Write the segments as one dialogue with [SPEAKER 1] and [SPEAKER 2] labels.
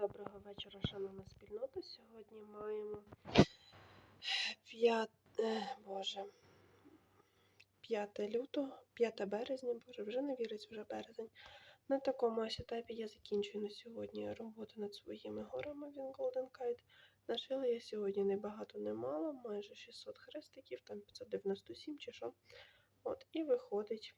[SPEAKER 1] Доброго вечора, шановна спільнота. Сьогодні маємо 5, е, Боже, 5 лютого, 5 березня, Боже, вже не віриться, вже березень. На такому ось етапі я закінчую на сьогодні роботу над своїми горами він Golden Kite. Нашила я сьогодні не багато, не мало, майже 600 хрестиків, там 597 чи що. От, і виходить.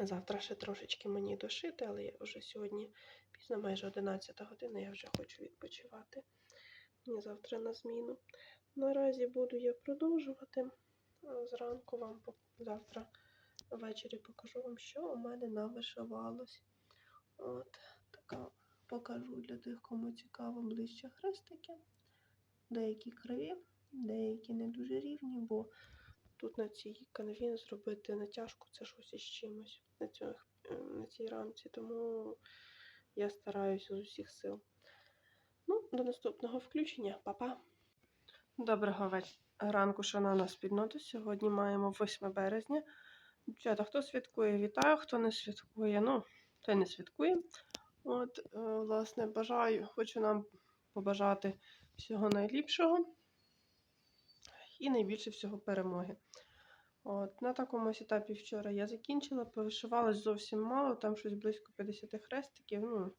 [SPEAKER 1] Завтра ще трошечки мені дошити, але я вже сьогодні пізно, майже 11 година, я вже хочу відпочивати. Мені завтра на зміну. Наразі буду я продовжувати. Зранку вам завтра ввечері покажу вам, що у мене навишивалось. От така покажу для тих, кому цікаво ближче хрестики. Деякі криві, деякі не дуже рівні, бо тут на цій канві зробити натяжку це щось із чимось на, цьому, е, на цій рамці, тому я стараюся з усіх сил. Ну, до наступного включення, Па-па! Доброго веч- ранку, шановна спільнота. Сьогодні маємо 8 березня. Дівчата, хто святкує, вітаю, хто не святкує, ну, той не святкує. От, е, власне, бажаю, хочу нам побажати всього найліпшого і найбільше всього перемоги. От, на такому ось етапі вчора я закінчила, повишивалась зовсім мало, там щось близько 50 хрестиків. Ну,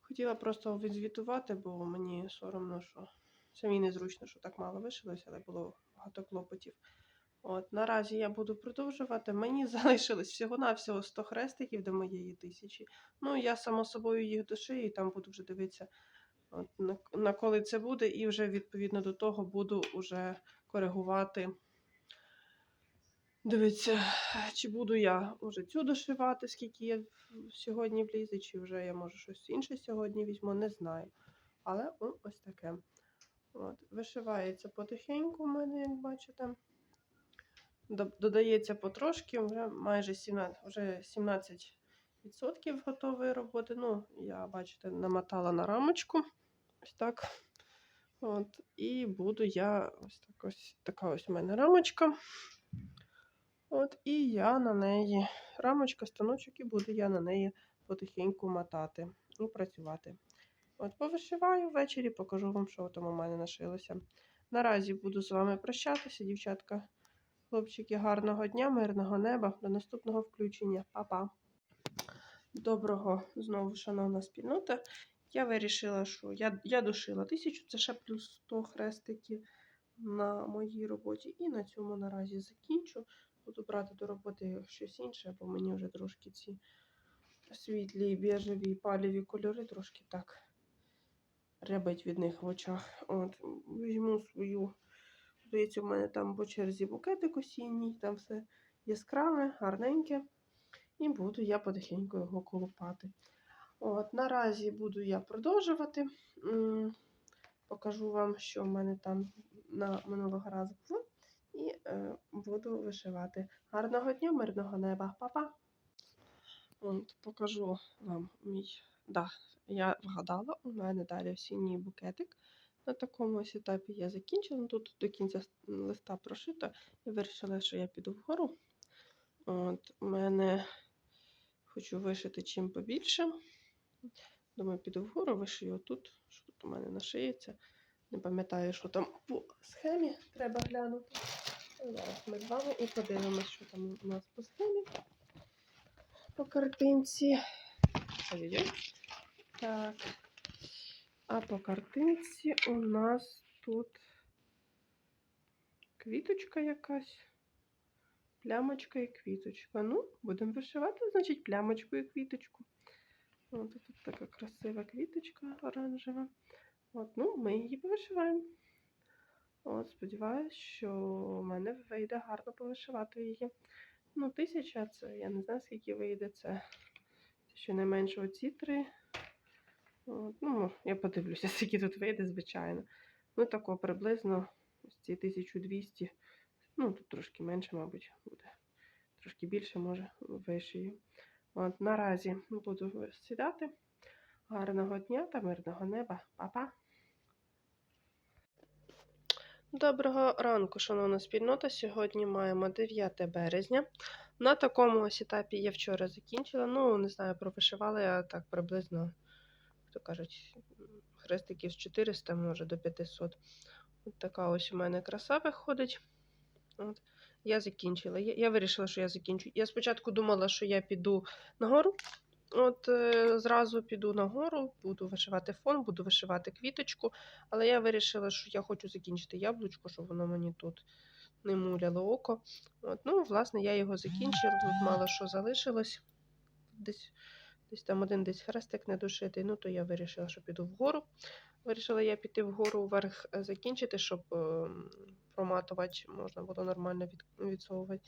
[SPEAKER 1] хотіла просто відзвітувати, бо мені соромно, що самі незручно, що так мало вишилося, але було багато клопотів. От, наразі я буду продовжувати. Мені залишилось всього-навсього 100 хрестиків до моєї тисячі. Ну, я само собою їх дошию і там буду вже дивитися, от, на, на коли це буде, і вже відповідно до того буду вже коригувати. Дивіться, чи буду я вже цю дошивати, скільки в- сьогодні влізе, чи вже я може щось інше сьогодні візьму, не знаю. Але ось таке. От, вишивається потихеньку у мене, як бачите. Додається потрошки, вже майже 17, вже 17% готової роботи. Ну, я, бачите, намотала на рамочку. Ось так. От, і буду я ось так ось така ось у мене рамочка. От, і я на неї, рамочка, станочок, і буду я на неї потихеньку мотати і працювати. От, повишиваю ввечері, покажу вам, що там у мене нашилося. Наразі буду з вами прощатися, дівчатка. Хлопчики, гарного дня, мирного неба. До наступного включення. Па-па. Доброго знову, шановна спільнота. Я вирішила, що я, я дошила тисячу, це ще плюс 100 хрестиків на моїй роботі. І на цьому наразі закінчу. Буду брати до роботи щось інше, бо мені вже трошки ці світлі, біжеві, паліві кольори трошки так рябить від них в очах. От, візьму свою, здається, в мене там по черзі букетик осінній, там все яскраве, гарненьке. І буду я потихеньку його колупати. От, наразі буду я продовжувати. Покажу вам, що в мене там на минулого разу було. І е, буду вишивати. Гарного дня, мирного неба, Па-па! От, покажу вам мій. Да, я вгадала, у мене далі осінній букетик. На такому ось етапі я закінчила. Тут до кінця листа прошито. Я вирішила, що я піду вгору. От, у мене хочу вишити чим побільше. Думаю, піду вгору, вишию тут. Що тут у мене нашиється. Не пам'ятаю, що там по схемі треба глянути. Ну, Зараз ми з вами і подивимося, що там у нас по схемі. По картинці. Так. А по картинці у нас тут квіточка якась. Плямочка і квіточка. Ну, будемо вишивати, значить, плямочку і квіточку. От тут така красива квіточка оранжева. От, ну, ми її повишиваємо. От, сподіваюсь, що в мене вийде гарно повишивати її. Ну, тисяча це я не знаю, скільки вийде. Це щонайменше оці три. От, ну, я подивлюся, скільки тут вийде, звичайно. Ну, тако приблизно ось ці 1200. Ну, тут трошки менше, мабуть, буде. Трошки більше, може, вишию. От, наразі буду сідати. Гарного дня та мирного неба. Па-па! Доброго ранку, шановна спільнота. Сьогодні маємо 9 березня. На такому ось етапі я вчора закінчила. Ну, не знаю, провишивала я так приблизно то кажуть, хрестиків з 400, може до 500. От така ось у мене краса виходить. От. Я закінчила. Я, я вирішила, що я закінчу. Я спочатку думала, що я піду нагору. От е, зразу піду нагору, буду вишивати фон, буду вишивати квіточку. Але я вирішила, що я хочу закінчити яблучко, щоб воно мені тут не муляло око. От, ну, власне, я його закінчила. Тут мало що залишилось. Десь, десь там один десь хрестик не дошитий. Ну, то я вирішила, що піду вгору. Вирішила я піти вгору вверх е, закінчити, щоб е, проматувати можна було нормально від, відсовувати.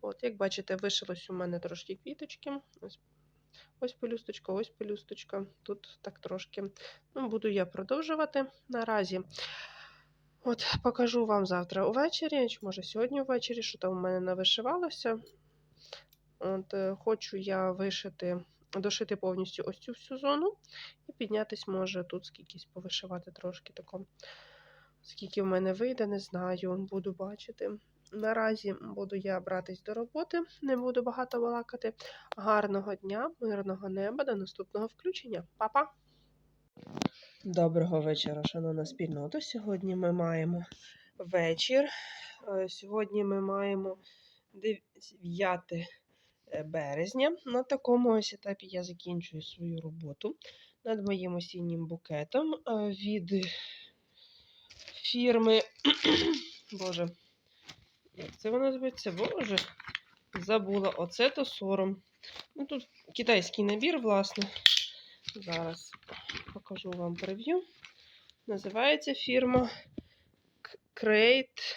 [SPEAKER 1] От, як бачите, вишилось у мене трошки квіточки. Ось, ось пелюсточка, ось пелюсточка. Тут так трошки. Ну, буду я продовжувати наразі. От, покажу вам завтра увечері, чи може сьогодні ввечері, що там у мене навишивалося. От, е, хочу я вишити, дошити повністю ось цю всю зону і піднятись, може, тут скількись повишивати трошки тако. Скільки в мене вийде, не знаю, буду бачити. Наразі буду я братись до роботи, не буду багато балакати. Гарного дня, мирного неба, до наступного включення. Па-па! Доброго вечора, шановна спільнота. Сьогодні ми маємо вечір. Е, Сьогодні ми маємо 9 березня. На такому ось етапі я закінчую свою роботу над моїм осіннім букетом е, від фірми. Боже, як це вона зветься? Боже, забула. Оце то сором. Ну, тут китайський набір, власне. Зараз покажу вам прев'ю. Називається фірма Create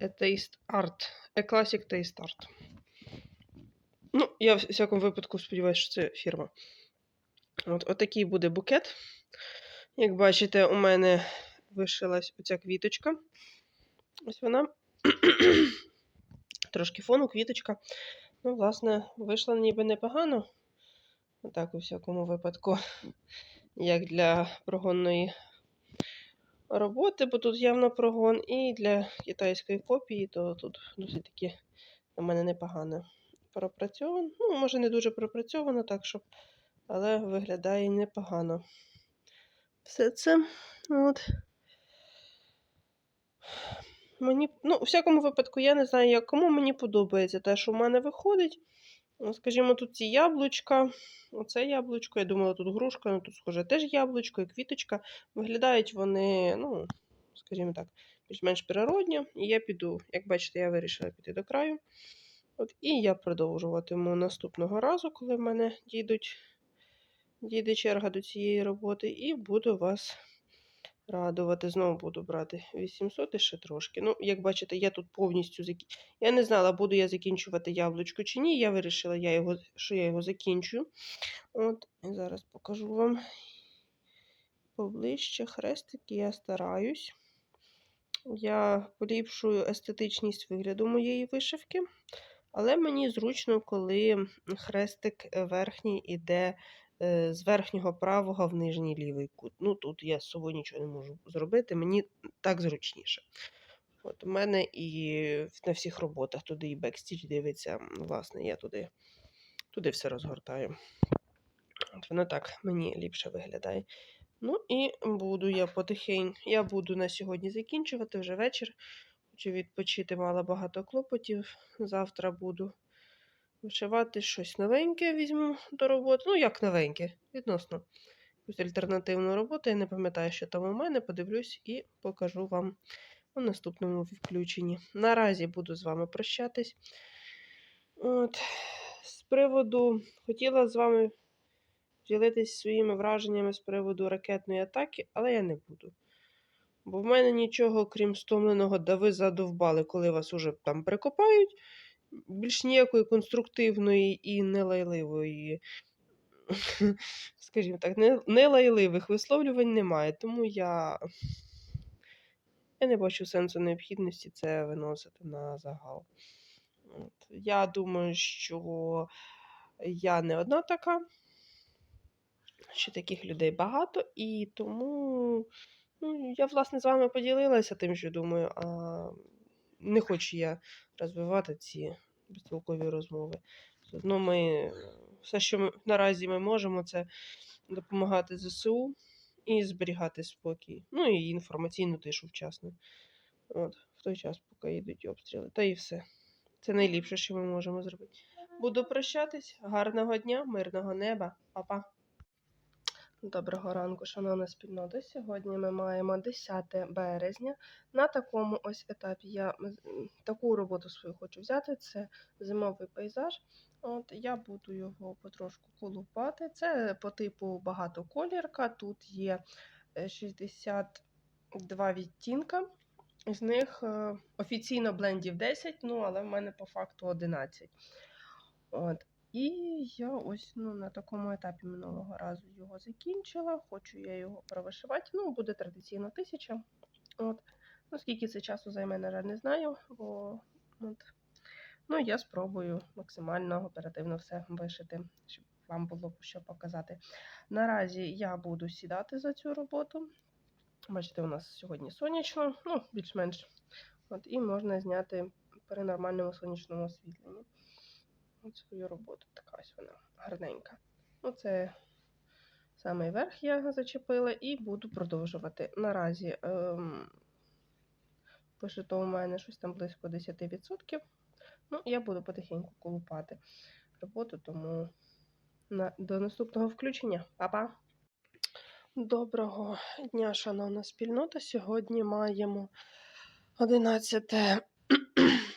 [SPEAKER 1] a Taste Art. A Classic Taste Art. Ну, я в всякому випадку сподіваюся, що це фірма. От, отакий буде букет. Як бачите, у мене вишилась оця квіточка. Ось вона. Трошки фону, квіточка. Ну, власне, вийшла ніби непогано. Отак, у всякому випадку, як для прогонної роботи, бо тут явно прогон, і для китайської копії, то тут досить таки у мене непогано пропрацьовано. Ну, може, не дуже пропрацьовано, так щоб, але виглядає непогано. Все це. От. Мені, ну, у всякому випадку, я не знаю, як кому мені подобається те, що в мене виходить. Скажімо, тут ці яблучка, оце яблучко, я думала, тут грушка, ну тут, схоже, теж яблучко і квіточка. Виглядають вони, ну, скажімо так, більш-менш природньо. І я піду, як бачите, я вирішила піти до краю. От, і я продовжуватиму наступного разу, коли в мене дійдуть, дійде черга до цієї роботи, і буду вас радувати. Знову буду брати 800 і ще трошки. Ну, як бачите, я тут повністю закі... Я не знала, буду я закінчувати яблучко чи ні. Я вирішила, я його, що я його закінчую. От, і зараз покажу вам поближче хрестики. Я стараюсь. Я поліпшую естетичність вигляду моєї вишивки. Але мені зручно, коли хрестик е, верхній іде з верхнього правого в нижній лівий кут. Ну, тут я з собою нічого не можу зробити, мені так зручніше. От у мене і на всіх роботах туди і бекстіч дивиться. Власне, я туди, туди все розгортаю. От воно так мені ліпше виглядає. Ну і буду я потихень. Я буду на сьогодні закінчувати вже вечір. Хочу відпочити, мала багато клопотів. Завтра буду вишивати щось новеньке, візьму до роботи. Ну, як новеньке, відносно. Якусь альтернативну роботу. Я не пам'ятаю, що там у мене. Подивлюсь і покажу вам у наступному включенні. Наразі буду з вами прощатись. От. З приводу, хотіла з вами ділитись своїми враженнями з приводу ракетної атаки, але я не буду. Бо в мене нічого, крім стомленого, да ви задовбали, коли вас уже там прикопають. Більш ніякої конструктивної і нелайливої, скажімо так, нелайливих висловлювань немає. Тому я, я не бачу сенсу необхідності це виносити на загал. От. Я думаю, що я не одна така, що таких людей багато, і тому. Ну, я, власне, з вами поділилася тим, що думаю, а не хочу я розвивати ці безтолкові розмови. Все ми все, що ми наразі ми можемо, це допомагати ЗСУ і зберігати спокій. Ну і інформаційну тишу вчасно. От, в той час, поки йдуть обстріли. Та і все. Це найліпше, що ми можемо зробити. Буду прощатись. Гарного дня, мирного неба, Па-па. Доброго ранку, шановна спільнота. Сьогодні ми маємо 10 березня. На такому ось етапі я таку роботу свою хочу взяти. Це зимовий пейзаж. От я буду його потрошку колупати. Це по типу багатоколірка. Тут є е, 62 відтінка. З них е, офіційно блендів 10, ну але в мене по факту 11. От. І я ось ну, на такому етапі минулого разу його закінчила. Хочу я його провишивати. Ну, буде традиційно тисяча. От. Ну, скільки це часу займе, на жаль, не знаю. Бо, от. Ну, я спробую максимально оперативно все вишити, щоб вам було що показати. Наразі я буду сідати за цю роботу. Бачите, у нас сьогодні сонячно, ну, більш-менш. От, і можна зняти при нормальному сонячному освітленні. От свою роботу. Така ось вона гарненька. Ну, це самий верх я зачепила і буду продовжувати. Наразі ем, вишито у мене щось там близько 10%. Ну, я буду потихеньку колупати роботу, тому на, до наступного включення. Па-па! Доброго дня, шановна спільнота. Сьогодні маємо 11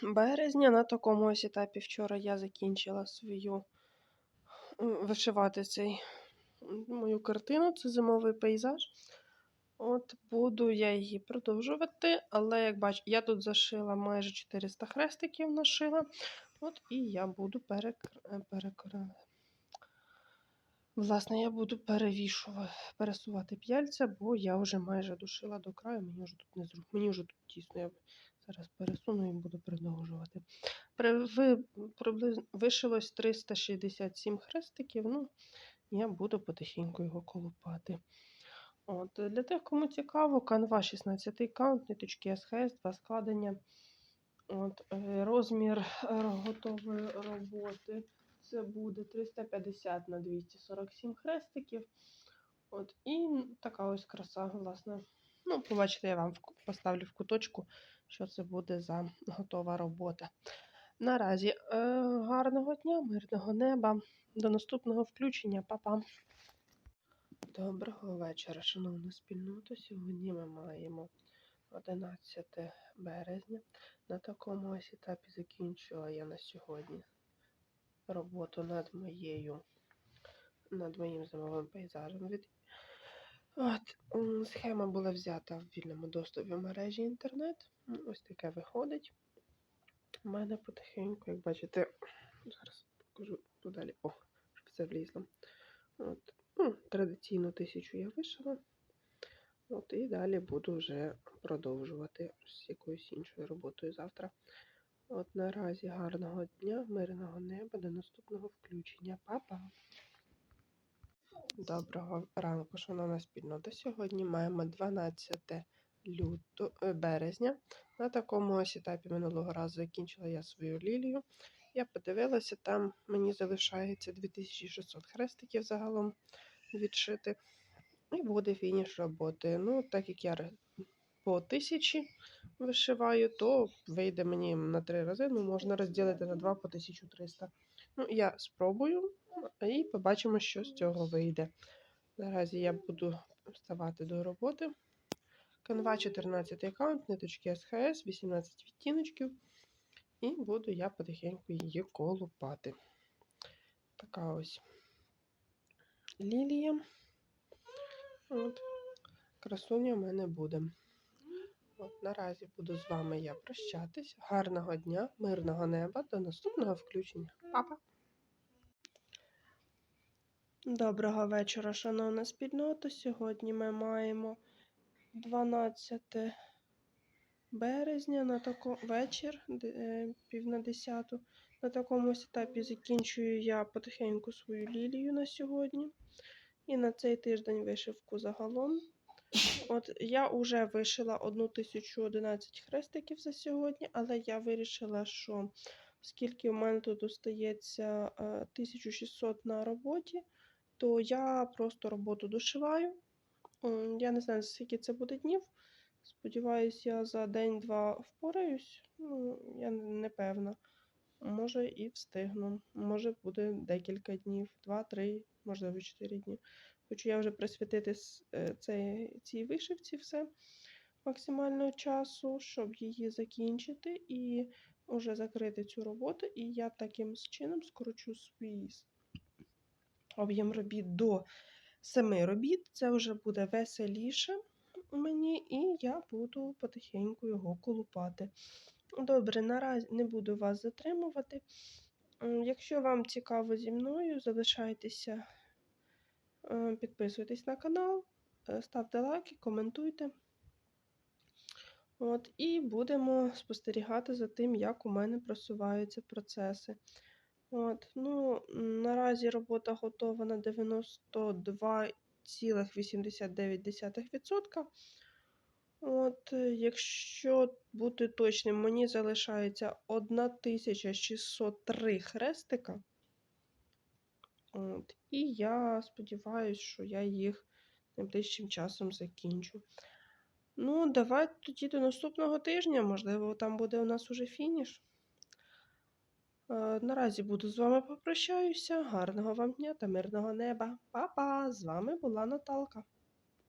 [SPEAKER 1] березня. На такому ось етапі вчора я закінчила свою вишивати цей мою картину. Це зимовий пейзаж. От буду я її продовжувати, але як бачу, я тут зашила майже 400 хрестиків нашила. От і я буду перекр... перекр... Власне, я буду перевішувати, пересувати п'яльця, бо я вже майже дошила до краю, мені вже тут не зараз пересуну і буду продовжувати. Вишилось 367 хрестиків. Ну, я буду потихеньку його колупати. От, для тих, кому цікаво, канва 16 каунт, ниточки СХС, два складення. От, е, розмір е, готової роботи це буде 350 на 247 хрестиків. От, і така ось краса, власне. Ну, побачите, я вам поставлю в куточку, що це буде за готова робота. Наразі е, гарного дня, мирного неба. До наступного включення. Па-па. Доброго вечора, шановна спільнота. Сьогодні ми маємо 11 березня. На такому ось етапі закінчила я на сьогодні роботу над моєю над моїм зимовим пейзажем. Від... От, схема була взята в вільному доступі в мережі інтернет. Ось таке виходить. У мене потихеньку, як бачите, зараз покажу подалі. О, щоб це влізло. От, ну, традиційну тисячу я вишила. От, і далі буду вже продовжувати з якоюсь іншою роботою завтра. От наразі гарного дня, мирного неба, до наступного включення. Па-па! Доброго ранку, шановна спільнота. Сьогодні маємо 12 люто, е, березня. На такому ось етапі минулого разу закінчила я свою лілію. Я подивилася, там мені залишається 2600 хрестиків загалом відшити. І буде фініш роботи. Ну, так як я по тисячі вишиваю, то вийде мені на три рази. Ну, можна розділити на два по 1300. Ну, я спробую і побачимо, що з цього вийде. Наразі я буду вставати до роботи. Канва 14 аккаунт, ниточки СХС, 18 відтіночків. І буду я потихеньку її колупати. Така ось лілія. От. Красуня в мене буде. От, наразі буду з вами я прощатись. Гарного дня, мирного неба, до наступного включення. Папа! Доброго вечора, шановна спільнота. Сьогодні ми маємо 12 березня на тако... вечір, е, пів на 10. На такому етапі закінчую я потихеньку свою лілію на сьогодні. І на цей тиждень вишивку загалом. От я вже вишила 1011 хрестиків за сьогодні, але я вирішила, що скільки в мене тут остається е, 1600 на роботі, то я просто роботу дошиваю. Я не знаю, скільки це буде днів. Сподіваюсь, я за день-два впораюсь. Ну, я не певна. Може і встигну. Може буде декілька днів, два-три, можливо, чотири дні. Хочу я вже присвятити е, цій вишивці все максимального часу, щоб її закінчити і вже закрити цю роботу. І я таким чином скорочу свій об'єм робіт до семи робіт. Це вже буде веселіше мені, і я буду потихеньку його колупати. Добре, наразі не буду вас затримувати. Якщо вам цікаво зі мною, залишайтеся, е, підписуйтесь на канал, е, ставте лайки, коментуйте. От, і будемо спостерігати за тим, як у мене просуваються процеси. От, ну, наразі робота готова на 92,89%. От, якщо бути точним, мені залишається 1603 хрестика. От, і я сподіваюся, що я їх найближчим часом закінчу. Ну, давай тоді до наступного тижня, можливо, там буде у нас уже фініш. Е, Наразі буду з вами попрощаюся. Гарного вам дня та мирного неба. Па-па! З вами була Наталка.